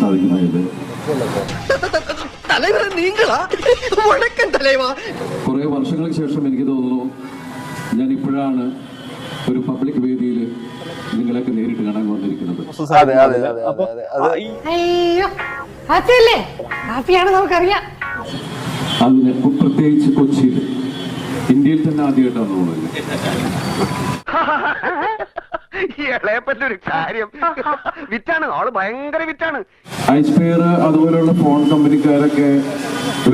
സാധിക്കുന്നതായിട്ട് കുറെ വർഷങ്ങൾക്ക് ശേഷം എനിക്ക് തോന്നുന്നു ഞാൻ ഇപ്പോഴാണ് ഒരു പബ്ലിക് വേദിയിൽ നിങ്ങളൊക്കെ നേരിട്ട് കാണാൻ വന്നിരിക്കുന്നത്. അതിന് പ്രത്യേകിച്ച് കൊച്ചിയിൽ ഇന്ത്യയിൽ തന്നെ ആദ്യമായിട്ടാണ് തോന്നുന്നത്. ഇളയപ്പന്റെ ഒരു കാര്യം. വിറ്റാണ്. ആൾ ഭയങ്കര വിറ്റാണ്. ഐസ്പെയർ അതുപോലെയുള്ള ഫോൺ കമ്പനിക്കാരൊക്കെ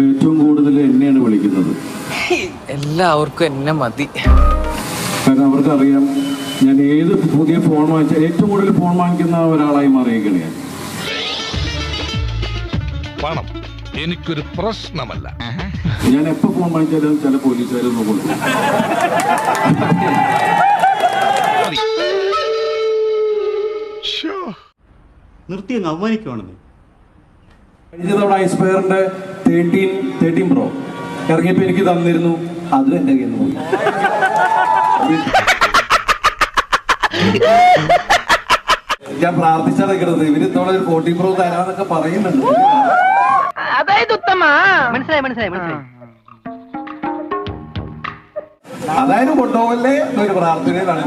ഏറ്റവും കൂടുതൽ എന്നെയാണ് വിളിക്കുന്നത്. എല്ലാവർക്കും എന്നെ മതി. കാരണം അവർക്കറിയാം ഞാൻ ഏത് പുതിയ ഫോൺ വാങ്ങിച്ച ഏറ്റവും കൂടുതൽ ഫോൺ വാങ്ങിക്കുന്ന ഒരാളായി മാറിയിരിക്കുകയാണ് ഞാൻ. പണം എനിക്കൊരു പ്രശ്നമല്ല. ഞാൻ എപ്പോ ഫോൺ വാങ്ങിച്ചാലും ചില പോലീസുകാരും കൊടുക്കും നിർത്തി അങ്ങ് അവമാനിക്കുവാണെന്ന്. കഴിഞ്ഞ തവണ ഐസ്പെയറിന്റെ തേർട്ടീൻ തേർട്ടീൻ പ്രോ ഇറങ്ങിയപ്പോ എനിക്ക് തന്നിരുന്നു. അതും എന്റെ കയ്യിൽ നിന്ന് പോയി. ഞാൻ പ്രാർത്ഥിച്ചാൽ നിൽക്കുന്നത്. ഇവർ ഇത്തവണ ഒരു ഫോർട്ടീൻ പ്രോ തരാന്നൊക്കെ പറയുന്നുണ്ട്. അതായത് ഉത്തമ. മനസ്സിലായി മനസ്സിലായി മനസ്സിലായി. അതായത് കൊണ്ടുപോകല്ലേ എന്നൊരു പ്രാർത്ഥനയിലാണ്